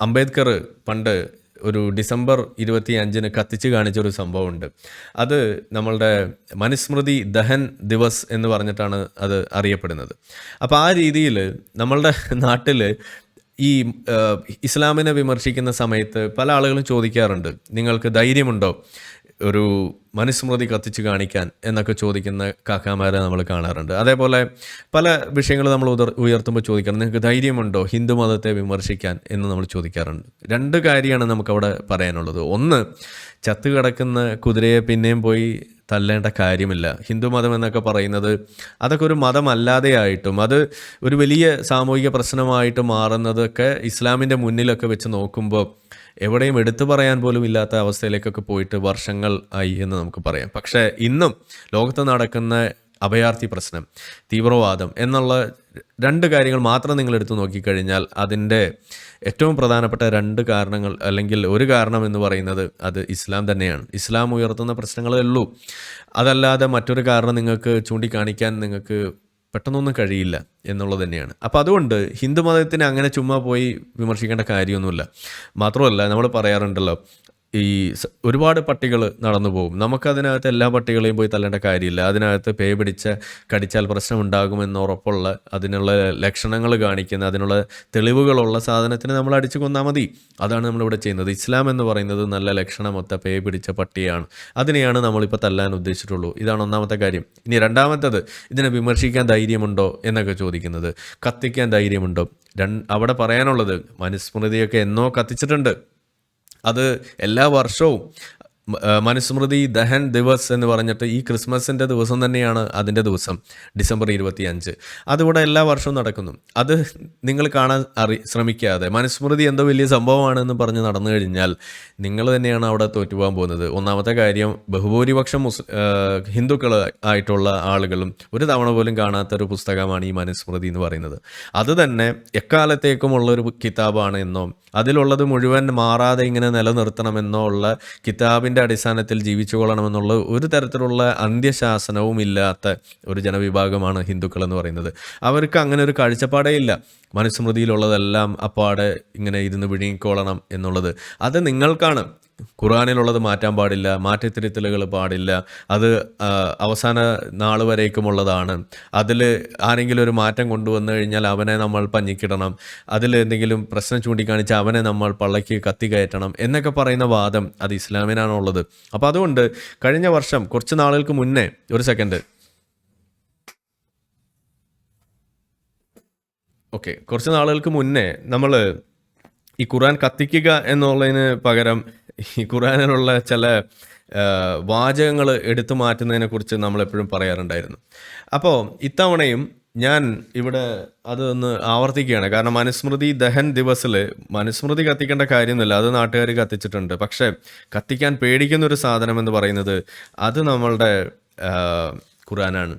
അംബേദ്കർ പണ്ട് ഒരു ഡിസംബർ ഇരുപത്തി അഞ്ചിന് കത്തിച്ച് കാണിച്ച ഒരു സംഭവമുണ്ട്. അത് നമ്മളുടെ മനുസ്മൃതി ദഹൻ ദിവസ് എന്ന് പറഞ്ഞിട്ടാണ് അത് അറിയപ്പെടുന്നത്. അപ്പോൾ ആ രീതിയിൽ നമ്മളുടെ നാട്ടിൽ ഈ ഇസ്ലാമിനെ വിമർശിക്കുന്ന സമയത്ത് പല ആളുകളും ചോദിക്കാറുണ്ട്. നിങ്ങൾക്ക് ധൈര്യമുണ്ടോ? ഒരു മനുസ്മൃതി കത്തിച്ച് കാണിക്കാൻ എന്നൊക്കെ ചോദിക്കുന്ന കാക്കാമാരെ നമ്മൾ കാണാറുണ്ട്. അതേപോലെ പല വിഷയങ്ങൾ നമ്മൾ ഉയർ ഉയർത്തുമ്പോൾ ചോദിക്കണം നിങ്ങൾക്ക് ധൈര്യമുണ്ടോ ഹിന്ദു മതത്തെ വിമർശിക്കാൻ എന്ന് നമ്മൾ ചോദിക്കാറുണ്ട്. രണ്ട് കാര്യമാണ് നമുക്കവിടെ പറയാനുള്ളത്. ഒന്ന് ചത്തു കിടക്കുന്ന കുതിരയെ പിന്നെയും പോയി തല്ലേണ്ട കാര്യമില്ല. ഹിന്ദു മതം എന്നൊക്കെ പറയുന്നത് അതൊക്കെ ഒരു മതമല്ലാതെയായിട്ടും അത് ഒരു വലിയ സാമൂഹിക പ്രശ്നമായിട്ട് മാറുന്നതൊക്കെ ഇസ്ലാമിന്റെ മുന്നിലൊക്കെ വെച്ച് നോക്കുമ്പോൾ എവിടെയും എടുത്തു പറയാൻ പോലും ഇല്ലാത്ത അവസ്ഥയിലേക്കൊക്കെ പോയിട്ട് വർഷങ്ങൾ ആയി എന്ന് നമുക്ക് പറയാം. പക്ഷേ ഇന്നും ലോകത്ത് നടക്കുന്ന അഭയാർത്ഥി പ്രശ്നം തീവ്രവാദം എന്നുള്ള രണ്ട് കാര്യങ്ങൾ മാത്രം നിങ്ങൾ എടുത്തു നോക്കിക്കഴിഞ്ഞാൽ അതിന്റെ ഏറ്റവും പ്രധാനപ്പെട്ട രണ്ട് കാരണങ്ങൾ അല്ലെങ്കിൽ ഒരു കാരണം എന്ന് പറയുന്നത് അത് ഇസ്ലാം തന്നെയാണ്. ഇസ്ലാം ഉയർത്തുന്ന പ്രശ്നങ്ങളേ ഉള്ളൂ. അതല്ലാതെ മറ്റൊരു കാരണം നിങ്ങൾക്ക് ചൂണ്ടിക്കാണിക്കാൻ നിങ്ങൾക്ക് പെട്ടെന്നൊന്നും കഴിയില്ല എന്നുള്ളത് തന്നെയാണ്. അപ്പോൾ അതുകൊണ്ട് ഹിന്ദു മതത്തിനെ അങ്ങനെ ചുമ്മാ പോയി വിമർശിക്കേണ്ട കാര്യമൊന്നുമില്ല. മാത്രമല്ല നമ്മൾ പറയാറുണ്ടല്ലോ ഈ ഒരുപാട് പട്ടികൾ നടന്നു പോകും. നമുക്കതിനകത്ത് എല്ലാ പട്ടികളെയും പോയി തല്ലേണ്ട കാര്യമില്ല. അതിനകത്ത് പേ പിടിച്ച കടിച്ചാൽ പ്രശ്നം ഉണ്ടാകുമെന്ന് ഉറപ്പുള്ള അതിനുള്ള ലക്ഷണങ്ങൾ കാണിക്കുന്ന അതിനുള്ള തെളിവുകളുള്ള സാധനത്തിന് നമ്മൾ അടിച്ചു കൊന്നാൽ മതി. അതാണ് നമ്മളിവിടെ ചെയ്യുന്നത്. ഇസ്ലാം എന്ന് പറയുന്നത് നല്ല ലക്ഷണമൊത്ത പേ പിടിച്ച പട്ടിയാണ്. അതിനെയാണ് നമ്മളിപ്പോൾ തല്ലാൻ ഉദ്ദേശിച്ചിട്ടുള്ളൂ. ഇതാണ് ഒന്നാമത്തെ കാര്യം. ഇനി രണ്ടാമത്തത് ഇതിനെ വിമർശിക്കാൻ ധൈര്യമുണ്ടോ എന്നൊക്കെ ചോദിക്കുന്നത്. കത്തിക്കാൻ ധൈര്യമുണ്ടോ? അവിടെ പറയാനുള്ളത് മനുസ്മൃതിയൊക്കെ എന്നോ കത്തിച്ചിട്ടുണ്ട്. അത് എല്ലാ വർഷവും മനുസ്മൃതി ദഹൻ ദിവസ് എന്ന് പറഞ്ഞിട്ട് ഈ ക്രിസ്മസിന്റെ ദിവസം തന്നെയാണ് അതിന്റെ ദിവസം ഡിസംബർ ഇരുപത്തി അഞ്ച് അതിവിടെ എല്ലാ വർഷവും നടക്കുന്നു. അത് നിങ്ങൾ കാണാൻ അറി ശ്രമിക്കാതെ. മനുസ്മൃതി എന്തോ വലിയ സംഭവമാണെന്ന് പറഞ്ഞ് നടന്നു കഴിഞ്ഞാൽ നിങ്ങൾ തന്നെയാണ് അവിടെ തോറ്റുപോകാൻ പോകുന്നത്. ഒന്നാമത്തെ കാര്യം ബഹുഭൂരിപക്ഷം മുസ് ഹിന്ദുക്കൾ ആയിട്ടുള്ള ആളുകളും ഒരു തവണ പോലും കാണാത്ത ഒരു പുസ്തകമാണ് ഈ മനുസ്മൃതി എന്ന് പറയുന്നത്. അത് തന്നെ എക്കാലത്തേക്കുമുള്ള ഒരു കിതാബാണ് എന്നോ അതിലുള്ളത് മുഴുവൻ മാറാതെ ഇങ്ങനെ നിലനിർത്തണമെന്നോ ഉള്ള കിതാബിന്റെ അടിസ്ഥാനത്തിൽ ജീവിച്ചു കൊള്ളണമെന്നുള്ള ഒരു തരത്തിലുള്ള അന്ത്യശാസനവും ഇല്ലാത്ത ഒരു ജനവിഭാഗമാണ് ഹിന്ദുക്കൾ എന്ന് പറയുന്നത്. അവർക്ക് അങ്ങനെ ഒരു കാഴ്ചപ്പാടേ ഇല്ല. മനുസ്മൃതിയിലുള്ളതെല്ലാം അപ്പാടെ ഇങ്ങനെ ഇരുന്ന് വിഴുങ്ങിക്കോളണം എന്നുള്ളത്. അത് നിങ്ങൾക്കാണ്. ഖുറാനിലുള്ളത് മാറ്റാൻ പാടില്ല മാറ്റത്തിരുത്തലുകൾ പാടില്ല. അത് അവസാന നാൾ വരേക്കുമുള്ളതാണ്. അതിൽ ആരെങ്കിലും ഒരു മാറ്റം കൊണ്ടുവന്നു കഴിഞ്ഞാൽ അവനെ നമ്മൾ പഞ്ഞിക്കിടണം. അതിൽ എന്തെങ്കിലും പ്രശ്നം ചൂണ്ടിക്കാണിച്ച് അവനെ നമ്മൾ പള്ളയ്ക്ക് കത്തി കയറ്റണം എന്നൊക്കെ പറയുന്ന വാദം അത് ഇസ്ലാമിനാണുള്ളത്. അപ്പോൾ അതുകൊണ്ട് കഴിഞ്ഞ വർഷം കുറച്ച് നാളുകൾക്ക് മുന്നേ ഒരു സെക്കൻഡ്. ഓക്കെ കുറച്ച് നാളുകൾക്ക് മുന്നേ നമ്മൾ ഈ ഖുറാൻ കത്തിക്കുക എന്നുള്ളതിന് പകരം ഈ ഖുറാനിലുള്ള ചില വാചകങ്ങൾ എടുത്തു മാറ്റുന്നതിനെ കുറിച്ച് നമ്മൾ എപ്പോഴും പറയാറുണ്ടായിരുന്നു. അപ്പോൾ ഇത്തവണയും ഞാൻ ഇവിടെ അതൊന്ന് ആവർത്തിക്കുകയാണ്. കാരണം മനുസ്മൃതി ദഹൻ ദിവസിൽ മനുസ്മൃതി കത്തിക്കേണ്ട കാര്യമൊന്നുമില്ല. അത് നാട്ടുകാർ കത്തിച്ചിട്ടുണ്ട്. പക്ഷേ കത്തിക്കാൻ പേടിക്കുന്ന ഒരു സാധനം എന്ന് പറയുന്നത് അത് നമ്മളുടെ ഖുറാനാണ്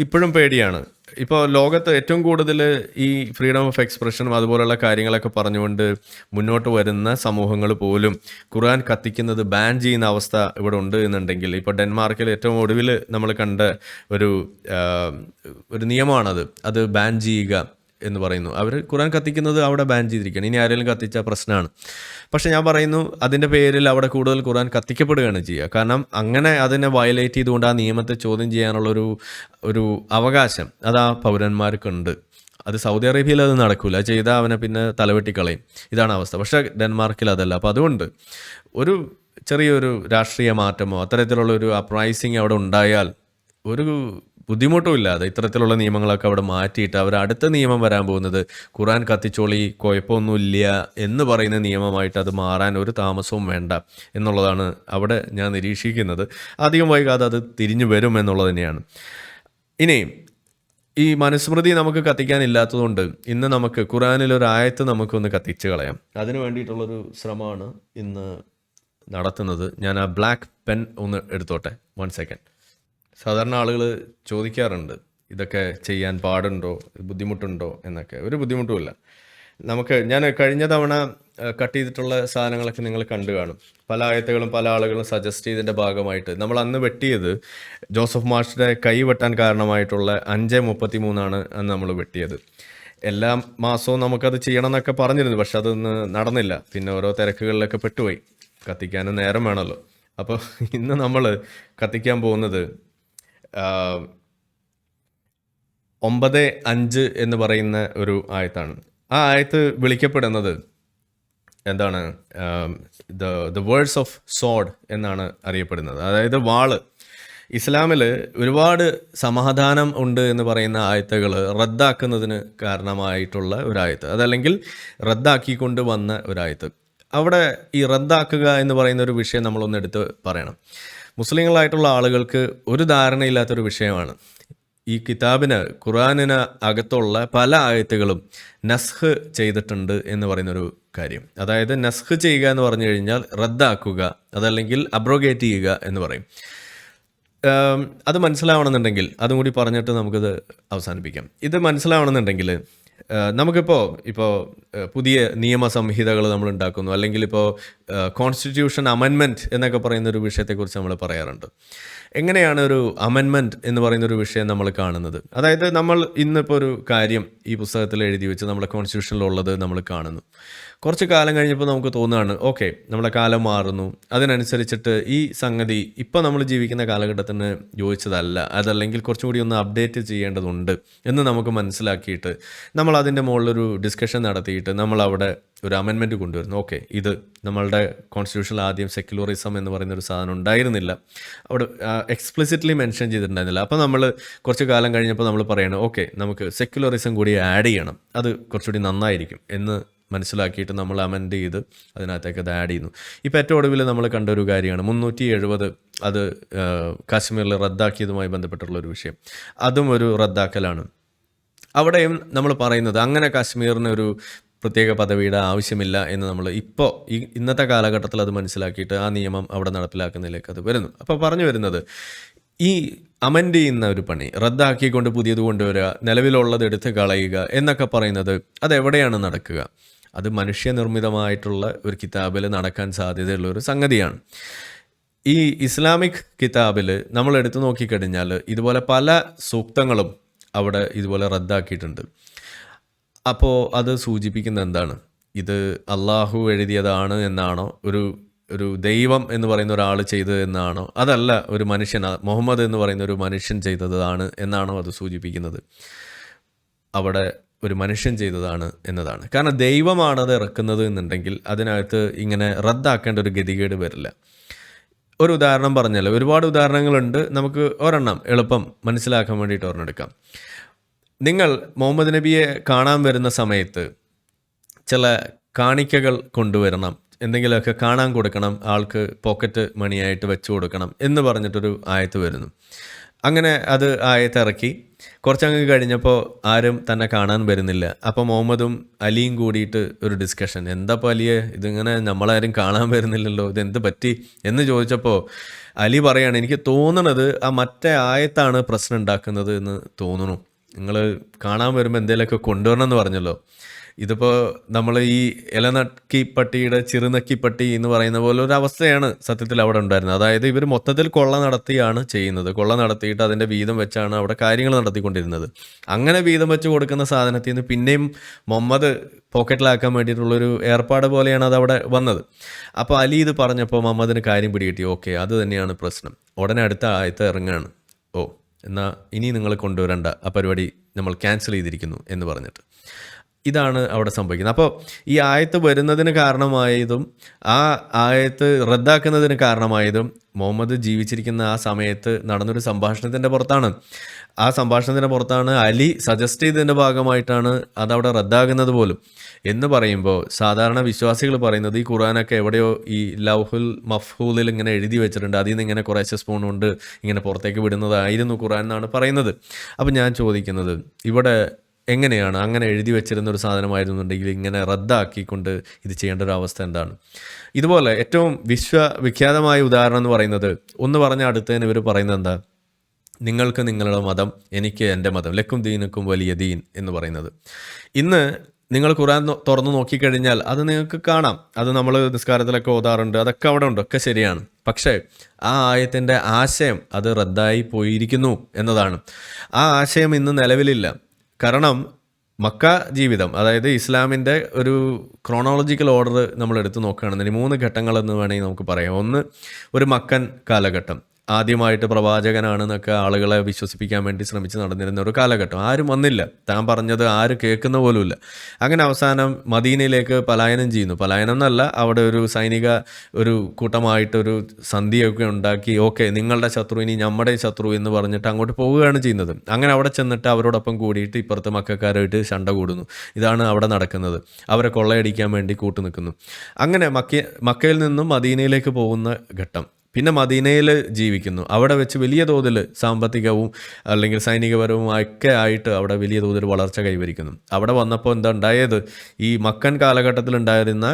ഇപ്പോഴും പേടിയാണ്. ഇപ്പോൾ ലോകത്ത് ഏറ്റവും കൂടുതൽ ഈ ഫ്രീഡം ഓഫ് എക്സ്പ്രഷനും അതുപോലുള്ള കാര്യങ്ങളൊക്കെ പറഞ്ഞുകൊണ്ട് മുന്നോട്ട് വരുന്ന സമൂഹങ്ങൾ പോലും ഖുർആൻ കത്തിക്കുന്നത് ബാൻ ചെയ്യുന്ന അവസ്ഥ ഇവിടെ ഉണ്ട് എന്നുണ്ടെങ്കിൽ ഇപ്പോൾ ഡെൻമാർക്കിൽ ഏറ്റവും ഒടുവിൽ നമ്മൾ കണ്ട ഒരു ഒരു നിയമമാണത്. അത് ബാൻ ചെയ്യുക. എന്ന് പറയുന്നു. അവർ ഖുറാൻ കത്തിക്കുന്നത് അവിടെ ബാൻ ചെയ്തിരിക്കുകയാണ്. ഇനി ആരെങ്കിലും കത്തിച്ച പ്രശ്നമാണ് പക്ഷേ ഞാൻ പറയുന്നു അതിന്റെ പേരിൽ അവിടെ കൂടുതൽ ഖുറാൻ കത്തിക്കപ്പെടുകയാണ് ചെയ്യുക. കാരണം അങ്ങനെ അതിനെ വയലേറ്റ് ചെയ്തുകൊണ്ട് ആ നിയമത്തെ ചോദ്യം ചെയ്യാനുള്ളൊരു ഒരു അവകാശം അത് ആ പൗരന്മാർക്കുണ്ട്. അത് സൗദി അറേബ്യയിൽ അത് നടക്കില്ല ചെയ്താൽ അവനെ പിന്നെ തലവെട്ടിക്കളയും. ഇതാണ് അവസ്ഥ. പക്ഷേ ഡെൻമാർക്കിൽ അതല്ല. അപ്പോൾ അതുകൊണ്ട് ഒരു ചെറിയൊരു രാഷ്ട്രീയ മാറ്റമോ അത്തരത്തിലുള്ള ഒരു അപ്രൈസിങ് അവിടെ ഉണ്ടായാൽ ഒരു ബുദ്ധിമുട്ടും ഇല്ലാതെ ഇത്തരത്തിലുള്ള നിയമങ്ങളൊക്കെ അവിടെ മാറ്റിയിട്ട് അവർ അടുത്ത നിയമം വരാൻ പോകുന്നത് ഖുറാൻ കത്തിച്ചോളി കുഴപ്പമൊന്നുമില്ല എന്ന് പറയുന്ന നിയമമായിട്ട് അത് മാറാൻ ഒരു താമസവും വേണ്ട എന്നുള്ളതാണ് അവിടെ ഞാൻ നിരീക്ഷിക്കുന്നത്. അധികം വൈകാതെ അത് തിരിഞ്ഞു വരും എന്നുള്ളത് തന്നെയാണ്. ഇനിയും ഈ മനുസ്മൃതി നമുക്ക് കത്തിക്കാനില്ലാത്തതുകൊണ്ട് ഇന്ന് നമുക്ക് ഖുറാനിൽ ഒരു ആയത്ത് നമുക്കൊന്ന് കത്തിച്ച് കളയാം. അതിന് വേണ്ടിയിട്ടുള്ളൊരു ശ്രമമാണ് ഇന്ന് നടത്തുന്നത്. ഞാൻ ആ ബ്ലാക്ക് പെൻ ഒന്ന് എടുത്തോട്ടെ. One second. സാധാരണ ആളുകൾ ചോദിക്കാറുണ്ട് ഇതൊക്കെ ചെയ്യാൻ പാടുണ്ടോ? ബുദ്ധിമുട്ടുണ്ടോ? എന്നൊക്കെ. ഒരു ബുദ്ധിമുട്ടുമില്ല. നമുക്ക് ഞാൻ കഴിഞ്ഞ തവണ കട്ട് ചെയ്തിട്ടുള്ള സാധനങ്ങളൊക്കെ നിങ്ങൾ കണ്ടു കാണും. പല ആയത്തുകളും പല ആളുകളും സജസ്റ്റ് ചെയ്തതിന്റെ ഭാഗമായിട്ട്. നമ്മൾ അന്ന് വെട്ടിയത് ജോസഫ് മാഷിന്റെ കൈ വെട്ടാൻ കാരണമായിട്ടുള്ള അഞ്ച് മുപ്പത്തി മൂന്നാണ് അന്ന് നമ്മൾ വെട്ടിയത്. എല്ലാ മാസവും നമുക്കത് ചെയ്യണം എന്നൊക്കെ പറഞ്ഞിരുന്നു പക്ഷെ അതൊന്ന് നടന്നില്ല. പിന്നെ ഓരോ തിരക്കുകളിലൊക്കെ പെട്ടുപോയി. കത്തിക്കാനും നേരം വേണമല്ലോ. അപ്പോൾ ഇന്ന് നമ്മൾ കത്തിക്കാൻ പോകുന്നത് ഒമ്പത് അഞ്ച് എന്ന് പറയുന്ന ഒരു ആയത്താണ്. ആ ആയത്ത് വിളിക്കപ്പെടുന്നത് എന്താണ്? The the words of sword എന്നാണ് അറിയപ്പെടുന്നത്. അതായത് വാൾ. ഇസ്ലാമിൽ ഒരുപാട് സമാധാനം ഉണ്ട് എന്ന് പറയുന്ന ആയത്തുകൾ റദ്ദാക്കുന്നതിന് കാരണമായിട്ടുള്ള ഒരായത്ത്. അതല്ലെങ്കിൽ റദ്ദാക്കിക്കൊണ്ട് വന്ന ഒരായത്ത്. അവിടെ ഈ റദ്ദാക്കുക എന്ന് പറയുന്ന ഒരു വിഷയം നമ്മളൊന്ന് എടുത്ത് പറയണം. മുസ്ലിങ്ങളായിട്ടുള്ള ആളുകൾക്ക് ഒരു ധാരണയില്ലാത്തൊരു വിഷയമാണ്. ഈ കിതാബിന് ഖുറാനിന് അകത്തുള്ള പല ആയത്തുകളും നസ്ഹ് ചെയ്തിട്ടുണ്ട് എന്ന് പറയുന്നൊരു കാര്യം. അതായത് നസ്ഹ് ചെയ്യുക എന്ന് പറഞ്ഞു കഴിഞ്ഞാൽ റദ്ദാക്കുക അതല്ലെങ്കിൽ അബ്രോഗേറ്റ് ചെയ്യുക എന്ന് പറയും. അത് മനസ്സിലാവണമെന്നുണ്ടെങ്കിൽ അതും കൂടി പറഞ്ഞിട്ട് നമുക്കിത് അവസാനിപ്പിക്കാം. ഇത് മനസ്സിലാവണമെന്നുണ്ടെങ്കിൽ നമുക്കിപ്പോൾ ഇപ്പോൾ പുതിയ നിയമസംഹിതകൾ നമ്മൾ ഉണ്ടാക്കുന്നു അല്ലെങ്കിൽ ഇപ്പോൾ കോൺസ്റ്റിറ്റ്യൂഷൻ അമെൻമെന്റ് എന്നൊക്കെ പറയുന്ന ഒരു വിഷയത്തെക്കുറിച്ച് നമ്മൾ പറയാറുണ്ട്. എങ്ങനെയാണ് ഒരു അമെൻമെന്റ് എന്ന് പറയുന്ന ഒരു വിഷയം നമ്മൾ കാണുന്നത്? അതായത് നമ്മൾ ഇന്നിപ്പോൾ ഒരു കാര്യം ഈ പുസ്തകത്തിൽ എഴുതി വെച്ച് നമ്മുടെ കോൺസ്റ്റിറ്റ്യൂഷനിലുള്ളത് നമ്മൾ കാണുന്നു. കുറച്ച് കാലം കഴിഞ്ഞപ്പോൾ നമുക്ക് തോന്നുകയാണ് ഓക്കെ നമ്മുടെ കാലം മാറുന്നു. അതിനനുസരിച്ചിട്ട് ഈ സംഗതി ഇപ്പോൾ നമ്മൾ ജീവിക്കുന്ന കാലഘട്ടത്തിന് യോജിച്ചതല്ല. അതല്ലെങ്കിൽ കുറച്ചും കൂടി ഒന്ന് അപ്ഡേറ്റ് ചെയ്യേണ്ടതുണ്ട് എന്ന് നമുക്ക് മനസ്സിലാക്കിയിട്ട് നമ്മൾ അതിന്റെ മുകളിലൊരു ഡിസ്കഷൻ നടത്തിയിട്ട് നമ്മൾ അവിടെ ഒരു അമെൻമെന്റ് കൊണ്ടുവരുന്നു. ഓക്കെ ഇത് നമ്മളുടെ കോൺസ്റ്റിറ്റ്യൂഷനിൽ ആദ്യം സെക്യുലറിസം എന്ന് പറയുന്ന ഒരു സാധനം ഉണ്ടായിരുന്നില്ല. അവിടെ എക്സ്പ്ലിസിറ്റ്ലി മെൻഷൻ ചെയ്തിട്ടുണ്ടായിരുന്നില്ല. അപ്പോൾ നമ്മൾ കുറച്ച് കാലം കഴിഞ്ഞപ്പോൾ നമ്മൾ പറയണം ഓക്കെ നമുക്ക് സെക്യുലറിസം കൂടി ആഡ് ചെയ്യണം. അത് കുറച്ചുകൂടി നന്നായിരിക്കും എന്ന് മനസ്സിലാക്കിയിട്ട് നമ്മൾ അമെൻഡ് ചെയ്ത് അതിനകത്തേക്ക് അത് ആഡ് ചെയ്യുന്നു. ഇപ്പോൾ ഏറ്റവും ഒടുവിൽ നമ്മൾ കണ്ട ഒരു കാര്യമാണ്. മുന്നൂറ്റി എഴുപത് അത് കാശ്മീരിൽ റദ്ദാക്കിയതുമായി ബന്ധപ്പെട്ടുള്ള ഒരു വിഷയം. അതും ഒരു റദ്ദാക്കലാണ്. അവിടെയും നമ്മൾ പറയുന്നത് അങ്ങനെ കാശ്മീരിന് ഒരു പ്രത്യേക പദവിയുടെ ആവശ്യമില്ല എന്ന് നമ്മൾ ഇപ്പോൾ ഈ ഇന്നത്തെ കാലഘട്ടത്തിൽ അത് മനസ്സിലാക്കിയിട്ട് ആ നിയമം അവിടെ നടപ്പിലാക്കുന്നതിലേക്ക് അത് വരുന്നു. അപ്പോൾ പറഞ്ഞു വരുന്നത് ഈ അമൻഡ് ചെയ്യുന്ന ഒരു പണി റദ്ദാക്കിക്കൊണ്ട് പുതിയത് കൊണ്ടുവരിക നിലവിലുള്ളത് എടുത്ത് കളയുക എന്നൊക്കെ പറയുന്നത് അതെവിടെയാണ് നടക്കുക? അത് മനുഷ്യനിർമ്മിതമായിട്ടുള്ള ഒരു കിതാബിൽ നടക്കാൻ സാധ്യതയുള്ള ഒരു സംഗതിയാണ്. ഈ ഇസ്ലാമിക് കിതാബിൽ നമ്മൾ എടുത്തു നോക്കിക്കഴിഞ്ഞാൽ ഇതുപോലെ പല സൂക്തങ്ങളും അവിടെ ഇതുപോലെ റദ്ദാക്കിയിട്ടുണ്ട്. അപ്പോൾ അത് സൂചിപ്പിക്കുന്ന എന്താണ്? ഇത് അള്ളാഹു എഴുതിയതാണ് എന്നാണോ? ഒരു ഒരു ദൈവം എന്ന് പറയുന്ന ഒരാൾ ചെയ്തത് എന്നാണോ? അതല്ല ഒരു മനുഷ്യൻ മുഹമ്മദ് എന്ന് പറയുന്ന ഒരു മനുഷ്യൻ ചെയ്തതാണ് എന്നാണോ അത് സൂചിപ്പിക്കുന്നത്? അവിടെ ഒരു മനുഷ്യൻ ചെയ്തതാണ് എന്നതാണ്. കാരണം ദൈവമാണ് അത് ഇറക്കുന്നത് എന്നുണ്ടെങ്കിൽ അതിനകത്ത് ഇങ്ങനെ റദ്ദാക്കേണ്ട ഒരു ഗതികേട് വരില്ല. ഒരു ഉദാഹരണം പറഞ്ഞാൽ ഒരുപാട് ഉദാഹരണങ്ങളുണ്ട്. നമുക്ക് ഒരെണ്ണം എളുപ്പം മനസ്സിലാക്കാൻ വേണ്ടിയിട്ട് ഒരെണ്ണം എടുക്കാം. നിങ്ങൾ മുഹമ്മദ് നബിയെ കാണാൻ വരുന്ന സമയത്ത് ചില കാണിക്കകൾ കൊണ്ടുവരണം എന്തെങ്കിലുമൊക്കെ കാണാൻ കൊടുക്കണം ആൾക്ക് പോക്കറ്റ് മണിയായിട്ട് വെച്ചു കൊടുക്കണം എന്ന് പറഞ്ഞിട്ടൊരു ആയത്ത് വരുന്നു. അങ്ങനെ അത് ആയത്ത് ഇറക്കി. കുറച്ചങ്ങ് കഴിഞ്ഞപ്പോൾ ആരും തന്നെ കാണാൻ വരുന്നില്ല. അപ്പോൾ മുഹമ്മദും അലിയും കൂടിയിട്ട് ഒരു ഡിസ്കഷൻ എന്താപ്പോൾ അലിയെ? ഇതിങ്ങനെ നമ്മളാരും കാണാൻ വരുന്നില്ലല്ലോ. ഇതെന്ത് പറ്റി? എന്ന് ചോദിച്ചപ്പോൾ അലി പറയാണ് എനിക്ക് തോന്നണത് ആ മറ്റേ ആയത്താണ് പ്രശ്നം ഉണ്ടാക്കുന്നത് എന്ന് തോന്നുന്നു. നിങ്ങൾ കാണാൻ വരുമ്പോൾ എന്തെങ്കിലുമൊക്കെ കൊണ്ടുവരണം എന്ന് പറഞ്ഞല്ലോ. ഇതിപ്പോൾ നമ്മൾ ഈ ഇലനക്കി പട്ടിയുടെ ചെറുനക്കി പട്ടി എന്ന് പറയുന്ന പോലെ ഒരു അവസ്ഥയാണ് സത്യത്തിൽ അവിടെ ഉണ്ടായിരുന്നത്. അതായത് ഇവർ മൊത്തത്തിൽ കൊള്ള നടത്തിയാണ് ചെയ്യുന്നത്. കൊള്ള നടത്തിയിട്ട് അതിന്റെ വീതം വെച്ചാണ് അവിടെ കാര്യങ്ങൾ നടത്തിക്കൊണ്ടിരുന്നത്. അങ്ങനെ വീതം വെച്ച് കൊടുക്കുന്ന സാധനത്തിൽ നിന്ന് പിന്നെയും മുഹമ്മദ് പോക്കറ്റിലാക്കാൻ വേണ്ടിയിട്ടുള്ളൊരു ഏർപ്പാട് പോലെയാണ് അത് അവിടെ വന്നത്. അപ്പോൾ അലി ഇത് പറഞ്ഞപ്പോൾ മുഹമ്മദിന് കാര്യം പിടികിട്ടി. ഓക്കെ അത് തന്നെയാണ് പ്രശ്നം. ഉടനെ അടുത്ത ആയത്ത് ഇറങ്ങുകയാണ് ഓ. എന്നാൽ ഇനി നിങ്ങൾ കൊണ്ടുവരേണ്ട. ആ പരിപാടി നമ്മൾ ക്യാൻസൽ ചെയ്തിരിക്കുന്നു എന്ന് പറഞ്ഞിട്ട്. ഇതാണ് അവിടെ സംഭവിക്കുന്നത്. അപ്പോൾ ഈ ആയത്ത് വരുന്നതിന് കാരണമായതും ആ ആയത്ത് റദ്ദാക്കുന്നതിന് കാരണമായതും മുഹമ്മദ് ജീവിച്ചിരിക്കുന്ന ആ സമയത്ത് നടന്നൊരു സംഭാഷണത്തിന്റെ പുറത്താണ്. ആ സംഭാഷണത്തിന്റെ പുറത്താണ് അലി സജസ്റ്റ് ചെയ്തതിന്റെ ഭാഗമായിട്ടാണ് അതവിടെ റദ്ദാകുന്നത് പോലും. എന്ന് പറയുമ്പോൾ സാധാരണ വിശ്വാസികൾ പറയുന്നത് ഈ ഖുറാനൊക്കെ എവിടെയോ ഈ ലൗഹുൽ മഫ്ഹൂലിൽ ഇങ്ങനെ എഴുതി വെച്ചിട്ടുണ്ട്. അതിൽ നിന്ന് ഇങ്ങനെ കുറേശ്ശെ സ്പൂൺ കൊണ്ട് ഇങ്ങനെ പുറത്തേക്ക് വിടുന്നതായിരുന്നു ഖുറാൻ എന്നാണ് പറയുന്നത്. അപ്പം ഞാൻ ചോദിക്കുന്നത് ഇവിടെ എങ്ങനെയാണ് അങ്ങനെ എഴുതി വെച്ചിരുന്ന ഒരു സാധനമായിരുന്നുണ്ടെങ്കിൽ ഇങ്ങനെ റദ്ദാക്കിക്കൊണ്ട് ഇത് ചെയ്യേണ്ട ഒരു അവസ്ഥ എന്താണ്? ഇതുപോലെ ഏറ്റവും വിശ്വവിഖ്യാതമായ ഉദാഹരണം എന്ന് പറയുന്നത് ഒന്ന് പറഞ്ഞ അടുത്തതിന് ഇവർ പറയുന്നത് എന്താ? നിങ്ങൾക്ക് നിങ്ങളുടെ മതം എനിക്ക് എന്റെ മതം ലക്കും ദീനക്കും വലിയ ദീൻ എന്ന് പറയുന്നത്. ഇന്ന് നിങ്ങൾ ഖുറാൻ തുറന്നു നോക്കിക്കഴിഞ്ഞാൽ അത് നിങ്ങൾക്ക് കാണാം. അത് നമ്മൾ നിസ്കാരത്തിലൊക്കെ ഓതാറുണ്ട്. അതൊക്കെ അവിടെ ഉണ്ട്. ഒക്കെ ശരിയാണ്. പക്ഷേ ആ ആയത്തിന്റെ ആശയം അത് റദ്ദായി പോയിരിക്കുന്നു എന്നതാണ്. ആ ആശയം ഇന്ന് നിലവിലില്ല. കാരണം മക്ക ജീവിതം അതായത് ഇസ്ലാമിന്റെ ഒരു ക്രോണോളജിക്കൽ ഓർഡർ നമ്മൾ എടുത്ത് നോക്കുകയാണെന്നുണ്ടെങ്കിൽ മൂന്ന് ഘട്ടങ്ങളെന്ന് വേണമെങ്കിൽ നമുക്ക് പറയാം. ഒന്ന് ഒരു മക്കൻ കാലഘട്ടം. ആദ്യമായിട്ട് പ്രവാചകനാണെന്നൊക്കെ ആളുകളെ വിശ്വസിപ്പിക്കാൻ വേണ്ടി ശ്രമിച്ച് നടന്നിരുന്ന ഒരു കാലഘട്ടം. ആരും വന്നില്ല. താൻ പറഞ്ഞത് ആരും കേൾക്കുന്ന പോലുമില്ല. അങ്ങനെ അവസാനം മദീനയിലേക്ക് പലായനം ചെയ്യുന്നു. പലായനം എന്നല്ല അവിടെ ഒരു സൈനിക ഒരു കൂട്ടമായിട്ടൊരു സന്ധിയൊക്കെ ഉണ്ടാക്കി ഓക്കെ നിങ്ങളുടെ ശത്രു ഇനി നമ്മുടെ ശത്രു എന്ന് പറഞ്ഞിട്ട് അങ്ങോട്ട് പോവുകയാണ് ചെയ്യുന്നത്. അങ്ങനെ അവിടെ ചെന്നിട്ട് അവരോടൊപ്പം കൂടിയിട്ട് ഇപ്പുറത്തെ മക്കാരുമായിട്ട് ശണ്ട കൂടുന്നു. ഇതാണ് അവിടെ നടക്കുന്നത്. അവരെ കൊള്ളയടിക്കാൻ വേണ്ടി കൂട്ടു നിൽക്കുന്നു അങ്ങനെ മക്ക മക്കയിൽ നിന്നും മദീനയിലേക്ക് പോകുന്ന ഘട്ടം. പിന്നെ മദീനയിൽ ജീവിക്കുന്നു. അവിടെ വെച്ച് വലിയ തോതിൽ സാമ്പത്തികവും അല്ലെങ്കിൽ സൈനികപരവും ഒക്കെ ആയിട്ട് അവിടെ വലിയ തോതിൽ വളർച്ച കൈവരിക്കുന്നു. അവിടെ വന്നപ്പോൾ എന്താ ഉണ്ടായത്? ഈ മക്കൻ കാലഘട്ടത്തിൽ ഉണ്ടായിരുന്ന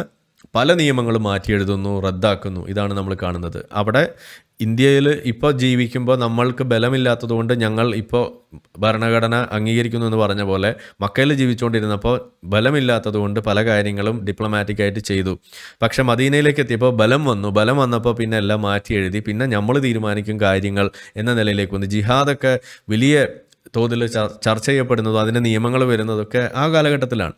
പല നിയമങ്ങളും മാറ്റിയെഴുതുന്നു റദ്ദാക്കുന്നു. ഇതാണ് നമ്മൾ കാണുന്നത്. അവിടെ ഇന്ത്യയിൽ ഇപ്പോൾ ജീവിക്കുമ്പോൾ നമ്മൾക്ക് ബലമില്ലാത്തതുകൊണ്ട് ഞങ്ങൾ ഇപ്പോൾ ഭരണഘടന അംഗീകരിക്കുന്നു എന്ന് പറഞ്ഞ പോലെ മക്കയിൽ ജീവിച്ചുകൊണ്ടിരുന്നപ്പോൾ ബലമില്ലാത്തതുകൊണ്ട് പല കാര്യങ്ങളും ഡിപ്ലോമാറ്റിക് ആയിട്ട് ചെയ്തു. പക്ഷെ മദീനയിലേക്ക് എത്തിയപ്പോൾ ബലം വന്നു. ബലം വന്നപ്പോൾ പിന്നെ എല്ലാം മാറ്റി എഴുതി. പിന്നെ നമ്മൾ തീരുമാനിക്കും കാര്യങ്ങൾ എന്ന നിലയിലേക്ക് വന്നു. ജിഹാദൊക്കെ വലിയ തോതിൽ ചർ- ചർച്ച ചെയ്യപ്പെടുന്നതും അതിന്റെ നിയമങ്ങൾ വരുന്നതൊക്കെ ആ കാലഘട്ടത്തിലാണ്.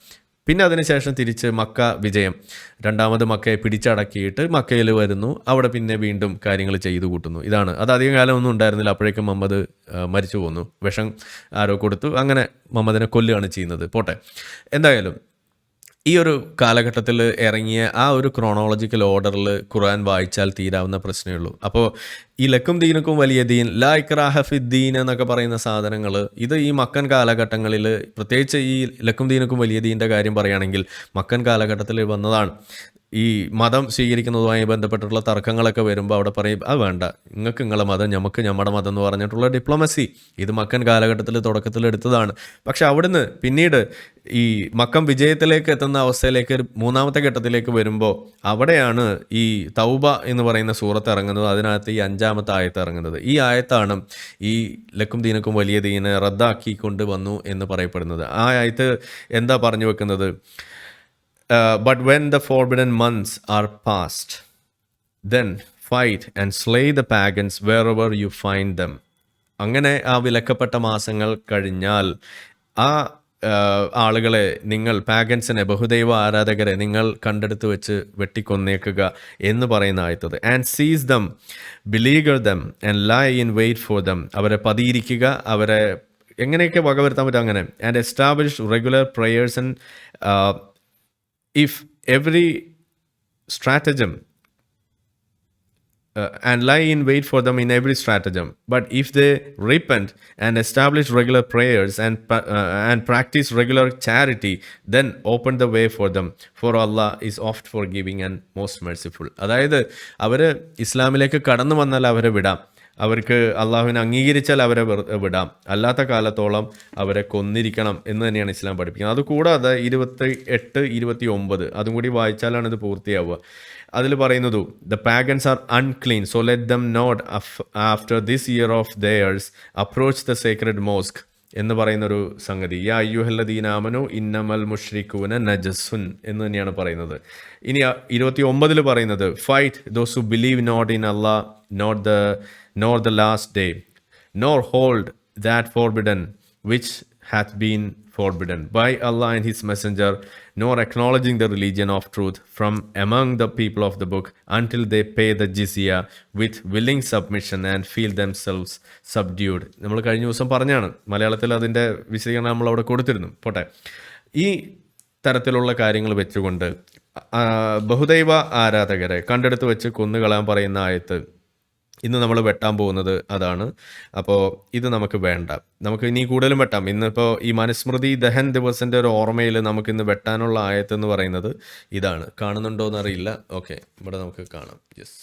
പിന്നെ അതിനുശേഷം തിരിച്ച് മക്ക വിജയം. രണ്ടാമത് മക്കയെ പിടിച്ചടക്കിയിട്ട് മക്കയിൽ വരുന്നു. അവിടെ പിന്നെ വീണ്ടും കാര്യങ്ങൾ ചെയ്തു കൂട്ടുന്നു. ഇതാണ്. അത് അധികം കാലമൊന്നും ഉണ്ടായിരുന്നില്ല. അപ്പോഴേക്കും മുഹമ്മദ് മരിച്ചു പോന്നു. വിഷം ആരോ കൊടുത്തു. അങ്ങനെ മുഹമ്മദിനെ കൊല്ലുകയാണ് ചെയ്യുന്നത്. പോട്ടെ. എന്തായാലും ഈ ഒരു കാലഘട്ടത്തിൽ ഇറങ്ങിയ ആ ഒരു ക്രോണോളജിക്കൽ ഓർഡറിൽ ഖുർആൻ വായിച്ചാൽ തീരാവുന്ന പ്രശ്നമേ ഉള്ളൂ. അപ്പോൾ ഈ ലക്കും ദീനക്കും വലിയ ദീൻ ലാ ഇക്രാഹഫിദ്ദീൻ എന്നൊക്കെ പറയുന്ന സാധനങ്ങൾ ഇത് ഈ മക്കൻ കാലഘട്ടങ്ങളിൽ പ്രത്യേകിച്ച് ഈ ലക്കും ദീനക്കും വലിയ ദീന്റെ കാര്യം പറയുകയാണെങ്കിൽ മക്കൻ കാലഘട്ടത്തിൽ വന്നതാണ്. ഈ മതം സ്വീകരിക്കുന്നതുമായി ബന്ധപ്പെട്ടിട്ടുള്ള തർക്കങ്ങളൊക്കെ വരുമ്പോൾ അവിടെ പറയും അത് വേണ്ട. നിങ്ങൾക്ക് നിങ്ങളെ മതം ഞമ്മക്ക് നമ്മുടെ മതം എന്ന് പറഞ്ഞിട്ടുള്ള ഡിപ്ലോമസി ഇത് മക്കൻ കാലഘട്ടത്തിൽ തുടക്കത്തിൽ എടുത്തതാണ്. പക്ഷെ അവിടുന്ന് പിന്നീട് ഈ മക്കം വിജയത്തിലേക്ക് എത്തുന്ന അവസ്ഥയിലേക്ക് മൂന്നാമത്തെ ഘട്ടത്തിലേക്ക് വരുമ്പോൾ അവിടെയാണ് ഈ തൗബ എന്ന് പറയുന്ന സൂറത്ത് ഇറങ്ങുന്നത്. അതിനകത്ത് ഈ അഞ്ചാമത്തെ ആയത്ത് ഇറങ്ങുന്നത്. ഈ ആയത്താണ് ഈ ലക്കും ദീനക്കും വലിയ ദീനെ റദ്ദാക്കിക്കൊണ്ട് വന്നു എന്ന് പറയപ്പെടുന്നത്. ആ ആയത്ത് എന്താ പറഞ്ഞു വെക്കുന്നത്? Uh, but when the forbidden months are past, then fight and slay the pagans wherever you find them. അങ്ങനെ ആ വിലക്കപ്പെട്ട മാസങ്ങൾ കഴിഞ്ഞാൽ ആ ആ, ആളുകളെ നിങ്ങൾ പാഗൻസിനെ ബഹുദൈവ ആരാധകരെ നിങ്ങൾ കണ്ടെടുത്ത് വെച്ച് വെട്ടിക്കൊന്നേക്കുക എന്ന് പറയുന്ന ആയത്തത്. And seize them beleaguer them and lie in wait for them അവരെ പതിയിരിക്കുക അവരെ എങ്ങനെയൊക്കെ വകവരുത്താൻ പറ്റും അങ്ങനെ. And establish regular prayers and if every stratagem uh, and lie in wait for them in every stratagem. But if they repent and establish regular prayers and uh, and practice regular charity, then open the way for them. For Allah is oft forgiving and most merciful. അതായത് അവർ ഇസ്ലാമിലേക്ക് കടന്നു വന്നാൽ അവരെ വിടാം അവർക്ക് അള്ളാഹുവിനെ അംഗീകരിച്ചാൽ അവരെ വിടാം. അല്ലാത്ത കാലത്തോളം അവരെ കൊന്നിരിക്കണം എന്ന് തന്നെയാണ് ഇസ്ലാം പഠിപ്പിക്കുന്നത്. അതുകൂടാതെ ഇരുപത്തി എട്ട് ഇരുപത്തി ഒമ്പത് അതും കൂടി വായിച്ചാലാണ് ഇത് പൂർത്തിയാവുക. അതിൽ പറയുന്നതു the pagans are unclean so let them not after this year of theirs approach the sacred mosque എന്ന് പറയുന്നൊരു സംഗതി. യാ അയ്യുഹല്ലദീനാമനു ഇന്നമൽ മുഷ്രിഖൂന നജസുൻ എന്ന് തന്നെയാണ് പറയുന്നത്. ഇനി ഇരുപത്തി ഒമ്പതിൽ പറയുന്നത് fight those who believe not in Allah not the not the last day nor hold that forbidden which hath been forbidden by Allah and His Messenger, nor acknowledging the religion of truth from among the people of the book until they pay the jizya with willing submission and feel themselves subdued. നമ്മൾ കഴിഞ്ഞ ദിവസം പറഞ്ഞാണ് മലയാളത്തിൽ അതിന്റെ വിശദീകരണം നമ്മൾ അവിടെ കൊടുത്തിരുന്നു പോട്ടെ ഈ തരത്തിലുള്ള കാര്യങ്ങൾ വെച്ചുകൊണ്ട് ബഹുദൈവ ആരാധകരെ കണ്ടെടുത്ത് വെച്ച് കൊന്നുകളയാൻ പറയുന്ന ആയത്ത് ഇന്ന് നമ്മൾ വെട്ടാൻ പോകുന്നത് അതാണ്. അപ്പോൾ ഇത് നമുക്ക് വേണ്ട. നമുക്ക് ഇനി കൂടുതലും വെട്ടാം. ഇന്നിപ്പോൾ ഈ മനുസ്മൃതി ദഹൻ ദിവസിന്റെ ഒരു ഓർമ്മയിൽ നമുക്ക് ഇന്ന് വെട്ടാനുള്ള ആയത്ത് എന്ന് പറയുന്നത് ഇതാണ്. കാണുന്നുണ്ടോ എന്നറിയില്ല ഓക്കെ ഇവിടെ നമുക്ക് കാണാം. യെസ്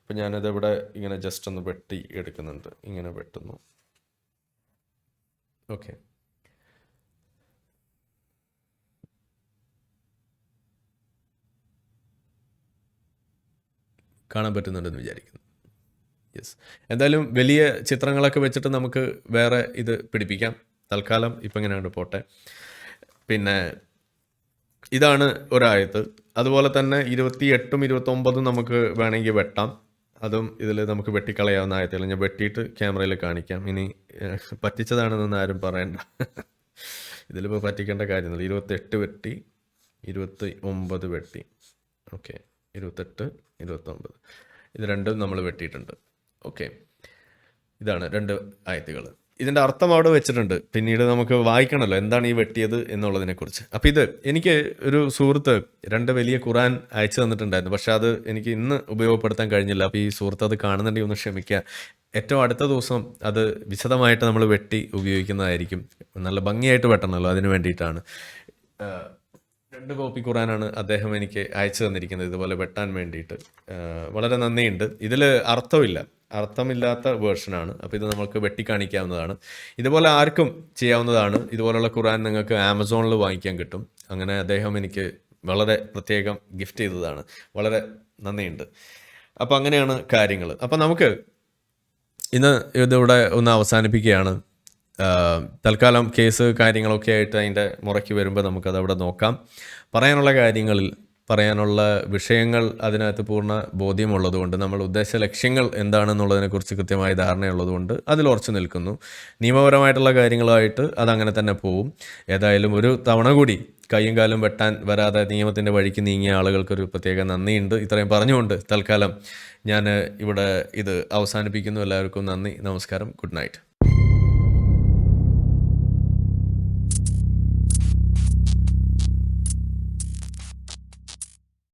അപ്പോൾ ഞാനത് ഇവിടെ ഇങ്ങനെ ജസ്റ്റ് ഒന്ന് വെട്ടി എടുക്കുന്നുണ്ട്. ഇങ്ങനെ വെട്ടുന്നു. ഓക്കെ. കാണാൻ പറ്റുന്നുണ്ടെന്ന് വിചാരിക്കുന്നു. യെസ് എന്തായാലും വലിയ ചിത്രങ്ങളൊക്കെ വെച്ചിട്ട് നമുക്ക് വേറെ ഇത് പിടിപ്പിക്കാം. തൽക്കാലം ഇപ്പം ഇങ്ങനെയാണ് പോട്ടെ. പിന്നെ ഇതാണ് ഒരായത്ത് അതുപോലെ തന്നെ ഇരുപത്തി എട്ടും ഇരുപത്തൊമ്പതും നമുക്ക് വേണമെങ്കിൽ വെട്ടാം. അതും ഇതിൽ നമുക്ക് വെട്ടിക്കളയാവുന്ന ആയത്തുകൾ ഞാൻ വെട്ടിയിട്ട് ക്യാമറയിൽ കാണിക്കാം. ഇനി പറ്റിച്ചതാണെന്നൊന്നും ആരും പറയണ്ട. ഇതിലിപ്പോൾ പറ്റിക്കേണ്ട കാര്യമൊന്നുമില്ല ഇരുപത്തെട്ട് വെട്ടി ഇരുപത്തി ഒമ്പത് വെട്ടി. ഓക്കെ. ഇരുപത്തെട്ട് ഇരുപത്തൊമ്പത്. ഇത് രണ്ടും നമ്മൾ വെട്ടിയിട്ടുണ്ട്. ഓക്കെ. ഇതാണ് രണ്ട് ആയത്തുകൾ. ഇതിന്റെ അർത്ഥം അവിടെ വെച്ചിട്ടുണ്ട്. പിന്നീട് നമുക്ക് വായിക്കണമല്ലോ എന്താണ് ഈ വെട്ടിയത് എന്നുള്ളതിനെക്കുറിച്ച്. അപ്പോൾ ഇത് എനിക്ക് ഒരു സുഹൃത്ത് രണ്ട് വലിയ ഖുറാൻ അയച്ചു തന്നിട്ടുണ്ടായിരുന്നു. പക്ഷേ അത് എനിക്ക് ഇന്ന് ഉപയോഗപ്പെടുത്താൻ കഴിഞ്ഞില്ല. അപ്പോൾ ഈ സുഹൃത്ത് അത് കാണുന്നുണ്ടെങ്കിൽ ഒന്ന് ക്ഷമിക്കുക. ഏറ്റവും അടുത്ത ദിവസം അത് വിശദമായിട്ട് നമ്മൾ വെട്ടി ഉപയോഗിക്കുന്നതായിരിക്കും. നല്ല ഭംഗിയായിട്ട് വെട്ടണമല്ലോ അതിന് വേണ്ടിയിട്ടാണ്. രണ്ട് കോപ്പി ഖുറാനാണ് അദ്ദേഹം എനിക്ക് അയച്ചു തന്നിരിക്കുന്നത് ഇതുപോലെ വെട്ടാൻ വേണ്ടിയിട്ട്. വളരെ നന്ദിയുണ്ട്. ഇതിൽ അർത്ഥമില്ല. അർത്ഥമില്ലാത്ത വേർഷനാണ് അപ്പോൾ ഇത് നമുക്ക് വെട്ടിക്കാണിക്കാവുന്നതാണ്. ഇതുപോലെ ആർക്കും ചെയ്യാവുന്നതാണ്. ഇതുപോലുള്ള ഖുറാൻ നിങ്ങൾക്ക് ആമസോണിൽ വാങ്ങിക്കാൻ കിട്ടും. അങ്ങനെ അദ്ദേഹം എനിക്ക് വളരെ പ്രത്യേകം ഗിഫ്റ്റ് ചെയ്തതാണ്. വളരെ നന്ദിയുണ്ട്. അപ്പോൾ അങ്ങനെയാണ് കാര്യങ്ങൾ അപ്പോൾ നമുക്ക് ഇന്ന് ഇതിവിടെ ഒന്ന് അവസാനിപ്പിക്കുകയാണ്. തൽക്കാലം കേസ് കാര്യങ്ങളൊക്കെ ആയിട്ട് അതിന്റെ മുറയ്ക്ക് വരുമ്പോൾ നമുക്കത് അവിടെ നോക്കാം. പറയാനുള്ള കാര്യങ്ങളിൽ പറയാനുള്ള വിഷയങ്ങൾ അതിനകത്ത് പൂർണ ബോധ്യമുള്ളതുകൊണ്ട് നമ്മൾ ഉദ്ദേശ ലക്ഷ്യങ്ങൾ എന്താണെന്നുള്ളതിനെക്കുറിച്ച് കൃത്യമായ ധാരണയുള്ളതുകൊണ്ട് അതിൽ ഉറച്ചു നിൽക്കുന്നു. നിയമപരമായിട്ടുള്ള കാര്യങ്ങളായിട്ട് അതങ്ങനെ തന്നെ പോവും. ഏതായാലും ഒരു തവണ കൂടി കൈയും കാലും വെട്ടാൻ വരാതെ നിയമത്തിന്റെ വഴിക്ക് നീങ്ങിയ ആളുകൾക്കൊരു പ്രത്യേക നന്ദിയുണ്ട്. ഇത്രയും പറഞ്ഞുകൊണ്ട് തൽക്കാലം ഞാൻ ഇവിടെ ഇത് അവസാനിപ്പിക്കുന്നു. എല്ലാവർക്കും നന്ദി നമസ്കാരം ഗുഡ് നൈറ്റ്.